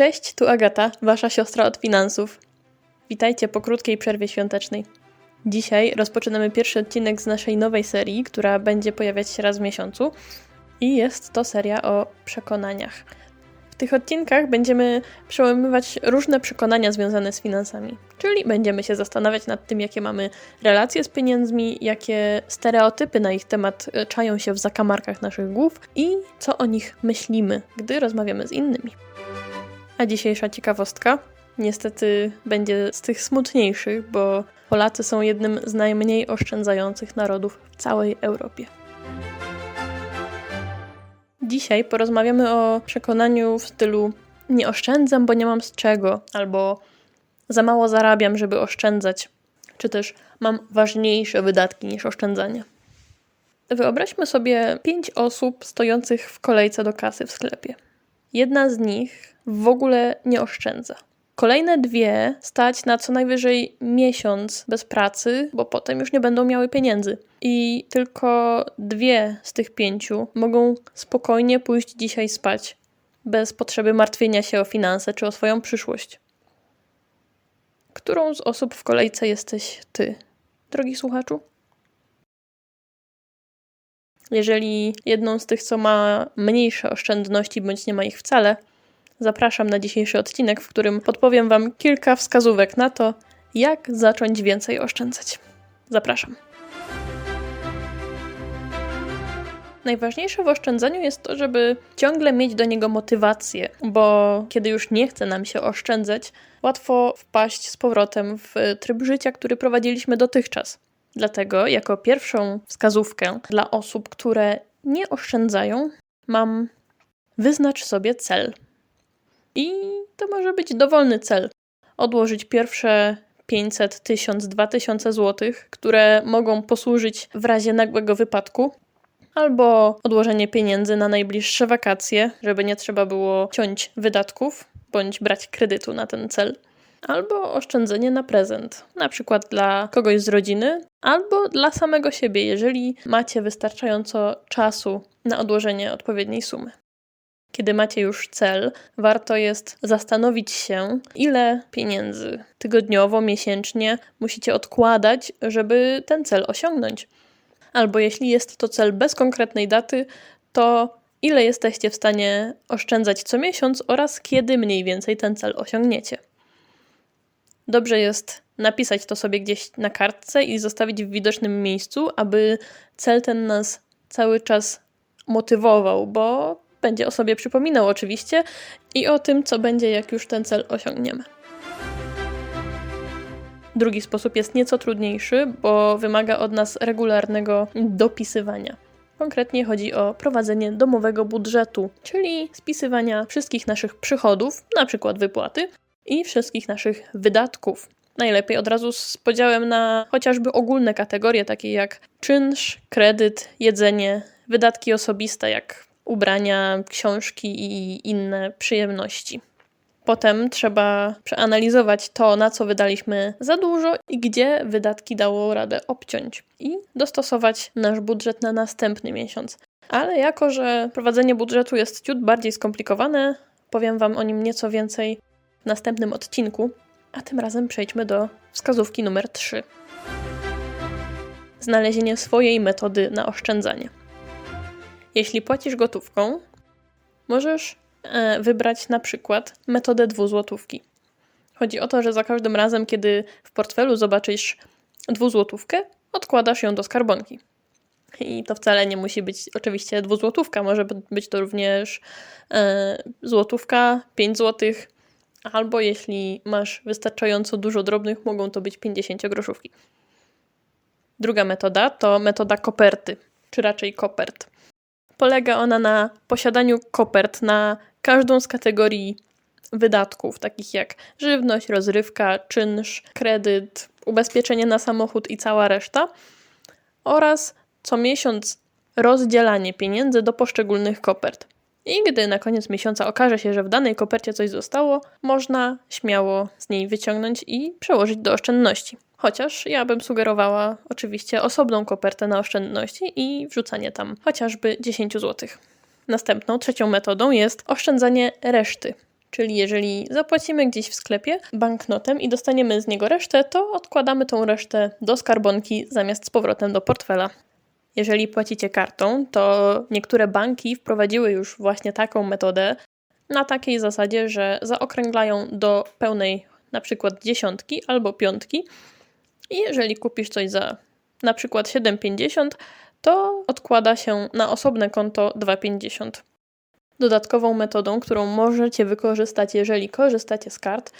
Cześć, tu Agata, wasza siostra od finansów. Witajcie po krótkiej przerwie świątecznej. Dzisiaj rozpoczynamy pierwszy odcinek z naszej nowej serii, która będzie pojawiać się raz w miesiącu. I jest to seria o przekonaniach. W tych odcinkach będziemy przełamywać różne przekonania związane z finansami. Czyli będziemy się zastanawiać nad tym, jakie mamy relacje z pieniędzmi, jakie stereotypy na ich temat e, czają się w zakamarkach naszych głów i co o nich myślimy, gdy rozmawiamy z innymi. A dzisiejsza ciekawostka niestety będzie z tych smutniejszych, bo Polacy są jednym z najmniej oszczędzających narodów w całej Europie. Dzisiaj porozmawiamy o przekonaniu w stylu nie oszczędzam, bo nie mam z czego, albo za mało zarabiam, żeby oszczędzać, czy też mam ważniejsze wydatki niż oszczędzanie. Wyobraźmy sobie pięć osób stojących w kolejce do kasy w sklepie. Jedna z nich w ogóle nie oszczędza. Kolejne dwie stać na co najwyżej miesiąc bez pracy, bo potem już nie będą miały pieniędzy. I tylko dwie z tych pięciu mogą spokojnie pójść dzisiaj spać, bez potrzeby martwienia się o finanse czy o swoją przyszłość. Którą z osób w kolejce jesteś ty, drogi słuchaczu? Jeżeli jedną z tych, co ma mniejsze oszczędności bądź nie ma ich wcale, zapraszam na dzisiejszy odcinek, w którym podpowiem Wam kilka wskazówek na to, jak zacząć więcej oszczędzać. Zapraszam. Najważniejsze w oszczędzaniu jest to, żeby ciągle mieć do niego motywację, bo kiedy już nie chce nam się oszczędzać, łatwo wpaść z powrotem w tryb życia, który prowadziliśmy dotychczas. Dlatego, jako pierwszą wskazówkę dla osób, które nie oszczędzają, mam wyznacz sobie cel. I to może być dowolny cel. Odłożyć pierwsze 500, 1000, 2000 zł, które mogą posłużyć w razie nagłego wypadku, albo odłożenie pieniędzy na najbliższe wakacje, żeby nie trzeba było ciąć wydatków bądź brać kredytu na ten cel albo oszczędzenie na prezent, na przykład dla kogoś z rodziny, albo dla samego siebie, jeżeli macie wystarczająco czasu na odłożenie odpowiedniej sumy. Kiedy macie już cel, warto jest zastanowić się, ile pieniędzy tygodniowo, miesięcznie musicie odkładać, żeby ten cel osiągnąć. Albo jeśli jest to cel bez konkretnej daty, to ile jesteście w stanie oszczędzać co miesiąc oraz kiedy mniej więcej ten cel osiągniecie. Dobrze jest napisać to sobie gdzieś na kartce i zostawić w widocznym miejscu, aby cel ten nas cały czas motywował, bo będzie o sobie przypominał oczywiście i o tym, co będzie, jak już ten cel osiągniemy. Drugi sposób jest nieco trudniejszy, bo wymaga od nas regularnego dopisywania. Konkretnie chodzi o prowadzenie domowego budżetu, czyli spisywania wszystkich naszych przychodów, na przykład wypłaty, i wszystkich naszych wydatków. Najlepiej od razu z podziałem na chociażby ogólne kategorie, takie jak czynsz, kredyt, jedzenie, wydatki osobiste, jak ubrania, książki i inne przyjemności. Potem trzeba przeanalizować to, na co wydaliśmy za dużo i gdzie wydatki dało radę obciąć i dostosować nasz budżet na następny miesiąc. Ale jako, że prowadzenie budżetu jest ciut bardziej skomplikowane, powiem Wam o nim nieco więcej w następnym odcinku, a tym razem przejdźmy do wskazówki numer 3. Znalezienie swojej metody na oszczędzanie. Jeśli płacisz gotówką, możesz e, wybrać na przykład metodę dwuzłotówki. Chodzi o to, że za każdym razem, kiedy w portfelu zobaczysz dwuzłotówkę, odkładasz ją do skarbonki. I to wcale nie musi być oczywiście dwuzłotówka, może być to również e, złotówka, 5 złotych, albo jeśli masz wystarczająco dużo drobnych, mogą to być 50 groszówki. Druga metoda to metoda koperty, czy raczej kopert. Polega ona na posiadaniu kopert na każdą z kategorii wydatków, takich jak żywność, rozrywka, czynsz, kredyt, ubezpieczenie na samochód i cała reszta, oraz co miesiąc rozdzielanie pieniędzy do poszczególnych kopert. I gdy na koniec miesiąca okaże się, że w danej kopercie coś zostało, można śmiało z niej wyciągnąć i przełożyć do oszczędności. Chociaż ja bym sugerowała oczywiście osobną kopertę na oszczędności i wrzucanie tam chociażby 10 zł. Następną, trzecią metodą jest oszczędzanie reszty, Czyli jeżeli zapłacimy gdzieś w sklepie banknotem i dostaniemy z niego resztę, to odkładamy tą resztę do skarbonki zamiast z powrotem do portfela. Jeżeli płacicie kartą, to niektóre banki wprowadziły już właśnie taką metodę na takiej zasadzie, że zaokrąglają do pełnej na przykład dziesiątki albo piątki i jeżeli kupisz coś za na przykład 7,50, to odkłada się na osobne konto 2,50. Dodatkową metodą, którą możecie wykorzystać, jeżeli korzystacie z kart,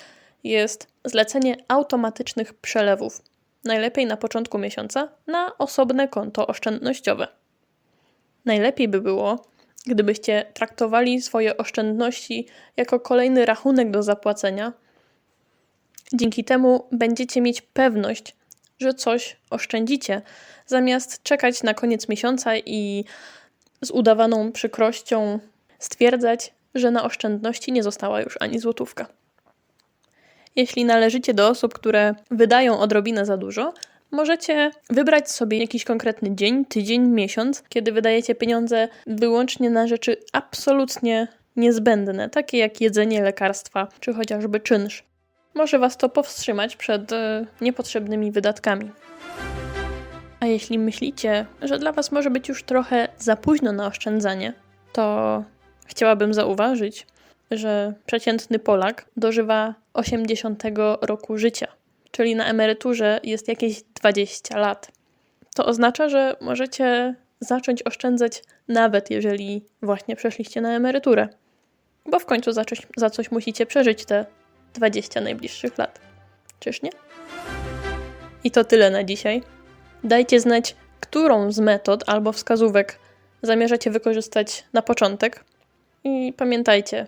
jest zlecenie automatycznych przelewów. Najlepiej na początku miesiąca na osobne konto oszczędnościowe. Najlepiej by było, gdybyście traktowali swoje oszczędności jako kolejny rachunek do zapłacenia. Dzięki temu będziecie mieć pewność, że coś oszczędzicie, zamiast czekać na koniec miesiąca i z udawaną przykrością stwierdzać, że na oszczędności nie została już ani złotówka. Jeśli należycie do osób, które wydają odrobinę za dużo, możecie wybrać sobie jakiś konkretny dzień, tydzień, miesiąc, kiedy wydajecie pieniądze wyłącznie na rzeczy absolutnie niezbędne, takie jak jedzenie, lekarstwa czy chociażby czynsz. Może Was to powstrzymać przed e, niepotrzebnymi wydatkami. A jeśli myślicie, że dla Was może być już trochę za późno na oszczędzanie, to chciałabym zauważyć, że przeciętny Polak dożywa 80 roku życia, czyli na emeryturze jest jakieś 20 lat. To oznacza, że możecie zacząć oszczędzać nawet jeżeli właśnie przeszliście na emeryturę, bo w końcu za coś, za coś musicie przeżyć te 20 najbliższych lat. Czyż nie? I to tyle na dzisiaj. Dajcie znać, którą z metod albo wskazówek zamierzacie wykorzystać na początek. I pamiętajcie,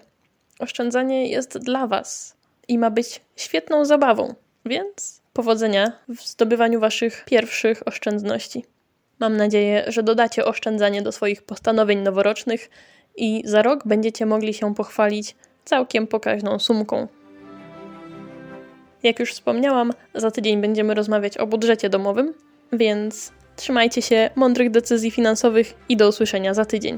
oszczędzanie jest dla Was i ma być świetną zabawą, więc powodzenia w zdobywaniu Waszych pierwszych oszczędności. Mam nadzieję, że dodacie oszczędzanie do swoich postanowień noworocznych i za rok będziecie mogli się pochwalić całkiem pokaźną sumką. Jak już wspomniałam, za tydzień będziemy rozmawiać o budżecie domowym, więc trzymajcie się mądrych decyzji finansowych i do usłyszenia za tydzień.